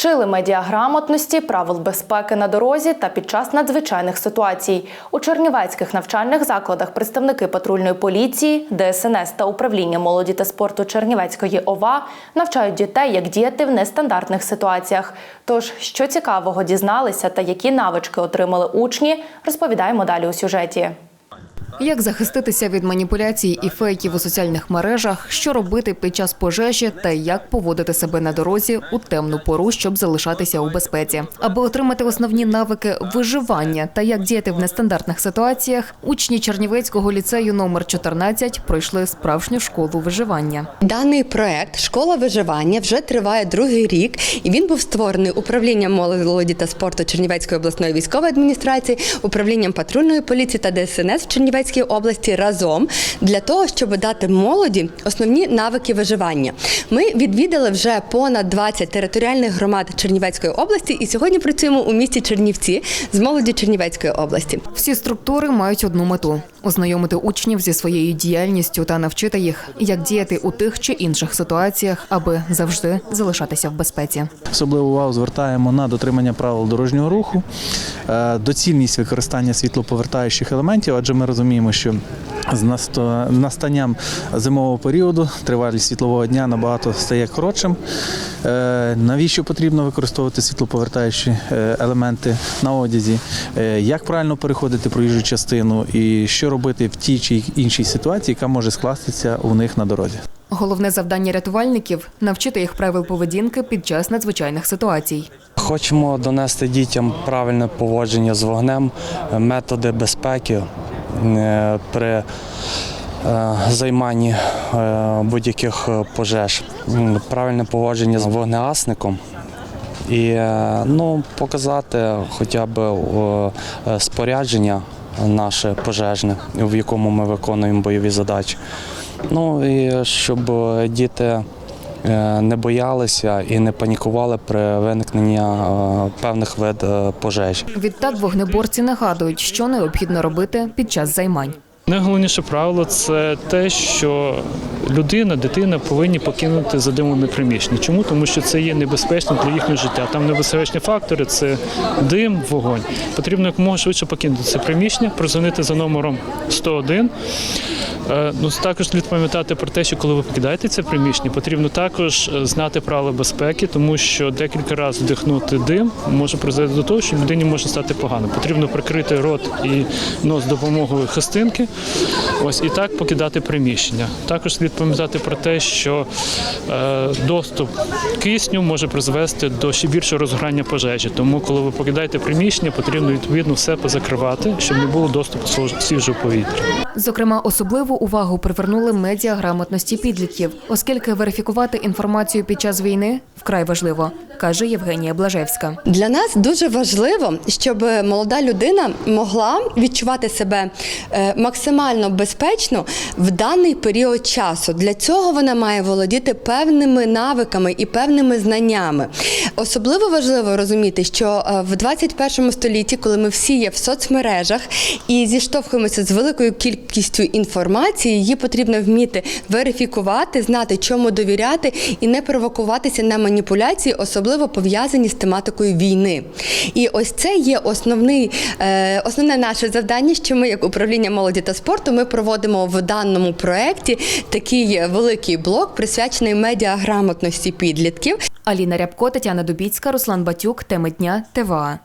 Вчили медіаграмотності, правил безпеки на дорозі та під час надзвичайних ситуацій. У чернівецьких навчальних закладах представники патрульної поліції, ДСНС та управління молоді та спорту Чернівецької ОВА навчають дітей, як діяти в нестандартних ситуаціях. Тож, що цікавого дізналися та які навички отримали учні, розповідаємо далі у сюжеті. Як захиститися від маніпуляцій і фейків у соціальних мережах, що робити під час пожежі? Та як поводити себе на дорозі у темну пору, щоб залишатися у безпеці, аби отримати основні навики виживання та як діяти в нестандартних ситуаціях, учні Чернівецького ліцею номер 14 пройшли справжню школу виживання. Даний проект Школа виживання вже триває другий рік, і він був створений управлінням молоді та спорту Чернівецької обласної військової адміністрації, управлінням патрульної поліції та ДСНС в Чернівецькій області разом для того, щоб дати молоді основні навики виживання. Ми відвідали вже понад 20 територіальних громад Чернівецької області, і сьогодні працюємо у місті Чернівці з молоді Чернівецької області. Всі структури мають одну мету ознайомити учнів зі своєю діяльністю та навчити їх, як діяти у тих чи інших ситуаціях, аби завжди залишатися в безпеці. Особливу увагу звертаємо на дотримання правил дорожнього руху, доцільність використання світлоповертаючих елементів, адже ми розуміємо, що з настанням зимового періоду тривалість світлового дня набагато стає коротшим. Е, Навіщо потрібно використовувати світлоповертаючі е, елементи на одязі? Е, Як правильно переходити проїжджу частину і що робити в тій чи іншій ситуації, яка може скластися у них на дорозі? Головне завдання рятувальників навчити їх правил поведінки під час надзвичайних ситуацій. Хочемо донести дітям правильне поводження з вогнем, е, методи безпеки е, при е, займанні будь-яких пожеж, правильне поводження з вогнегасником. І ну, показати хоча б спорядження наше пожежне, в якому ми виконуємо бойові задачі. Ну і щоб діти не боялися і не панікували при виникненні е, певних вид е, пожеж. Відтак вогнеборці нагадують, що необхідно робити під час займань. Найголовніше правило це те, що людина, дитина повинні покинути задимлене приміщення. Чому? Тому що це є небезпечно для їхнього життя. Там небезпечні фактори це дим, вогонь. Потрібно якомога швидше покинути це приміщення, прозвонити за номером 101. Е, Ну, також слід пам'ятати про те, що коли ви покидаєте це приміщення, потрібно також е, знати правила безпеки, тому що декілька разів вдихнути дим може призвести до того, що людині може стати погано. Потрібно прикрити рот і нос допомогою хистинки. Ось і так покидати приміщення. Також слід пам'ятати про те, що е, доступ кисню може призвести до ще більшого розгорання пожежі. Тому, коли ви покидаєте приміщення, потрібно відповідно все позакривати, щоб не було доступу свіжого повітря. Зокрема, особливу увагу привернули медіаграмотності підлітків, оскільки верифікувати інформацію під час війни вкрай важливо, каже Євгенія Блажевська. Для нас дуже важливо, щоб молода людина могла відчувати себе е, максимально безпечно в даний період часу. Для цього вона має володіти певними навиками і певними знаннями. Особливо важливо розуміти, що е, в 21 столітті, коли ми всі є в соцмережах і зіштовхуємося з великою кількістю інформації, її потрібно вміти верифікувати, знати, чому довіряти і не провокуватися на маніпуляції, особливо пов'язані з тематикою війни. І ось це є основний, е, основне наше завдання, що ми, як управління молоді та спорту, ми проводимо в даному проєкті такий великий блок, присвячений медіаграмотності підлітків. Аліна Рябко, Тетяна Дубіцька, Руслан Батюк. Теми дня ТВА.